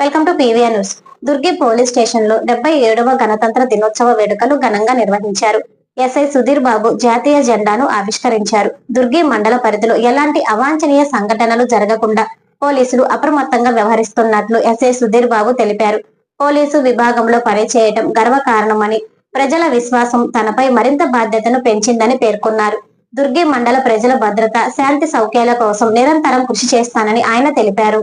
Welcome to PVR news Durgi police స్టేషన్లో డెబ్బై ఏడవ గణతంత్ర దినోత్సవ వేడుకలు ఘనంగా నిర్వహించారు. ఎస్ఐ సుధీర్ బాబు జాతీయ జెండాను ఆవిష్కరించారు. దుర్గి మండల పరిధిలో ఎలాంటి అవాంఛనీయ సంఘటనలు జరగకుండా పోలీసులు అప్రమత్తంగా వ్యవహరిస్తున్నట్లు ఎస్ఐ సుధీర్ బాబు తెలిపారు. పోలీసు విభాగంలో పనిచేయటం గర్వకారణమని ప్రజల విశ్వాసం తనపై మరింత బాధ్యతను పెంచిందని పేర్కొన్నారు. దుర్గి మండల ప్రజల భద్రత శాంతి సౌఖ్యాల కోసం నిరంతరం కృషి చేస్తానని ఆయన తెలిపారు.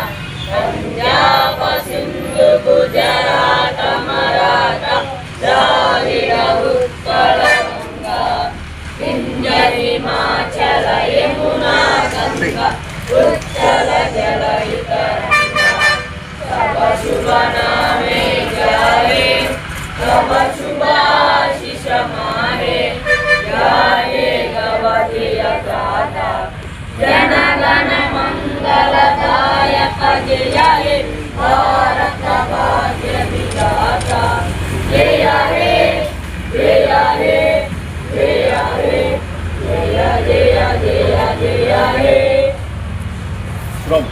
Yeah, yeah. From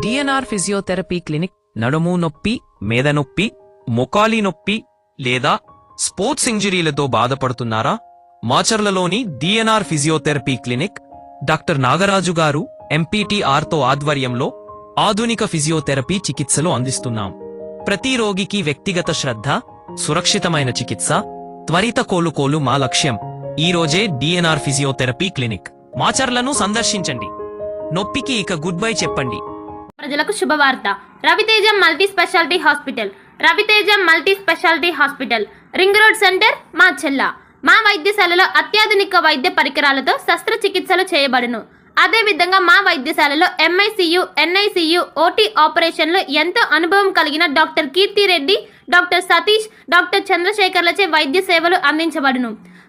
DNR physiotherapy clinic నడుము నొప్పి మేద నొప్పి మొకాలి నొప్పి లేదా స్పోర్ట్స్ ఇంజరీలతో బాధపడుతున్నారా? మాచర్లలోని DNR physiotherapy clinic doctor Nagaraju garu ఎంపీటీఆర్తో ఆధ్వర్యంలో ఆధునిక ఫిజియోథెరపీ చికిత్సలు అందిస్తున్నాం. ప్రతి రోగికి వ్యక్తిగత శ్రద్ధ సురక్షితమైన చికిత్స త్వరిత కోలుకోలు మా లక్ష్యం. ఈ రోజే డిఎన్ఆర్ ఫిజియోథెరపీ క్లినిక్ మాచర్లను సందర్శించండి. నొప్పికి ఇక గుడ్ బై చెప్పండి. ప్రజలకు శుభవార్త. Raviteja multi speciality hospital. Raviteja multi speciality hospital. Ring road centre మా చెల్ల మా వైద్యశాలలో అత్యాధునిక వైద్య పరికరాలతో శస్త్రచికిత్సలు చేయబడును. అదేవిధంగా మా వైద్యశాలలో ఎంఐసియు ఎన్ఐసియు ఓటీ ఆపరేషన్లు ఎంతో అనుభవం కలిగిన doctor Keerthi Reddy doctor Satish doctor చంద్రశేఖర్లచే వైద్య సేవలు అందించబడును.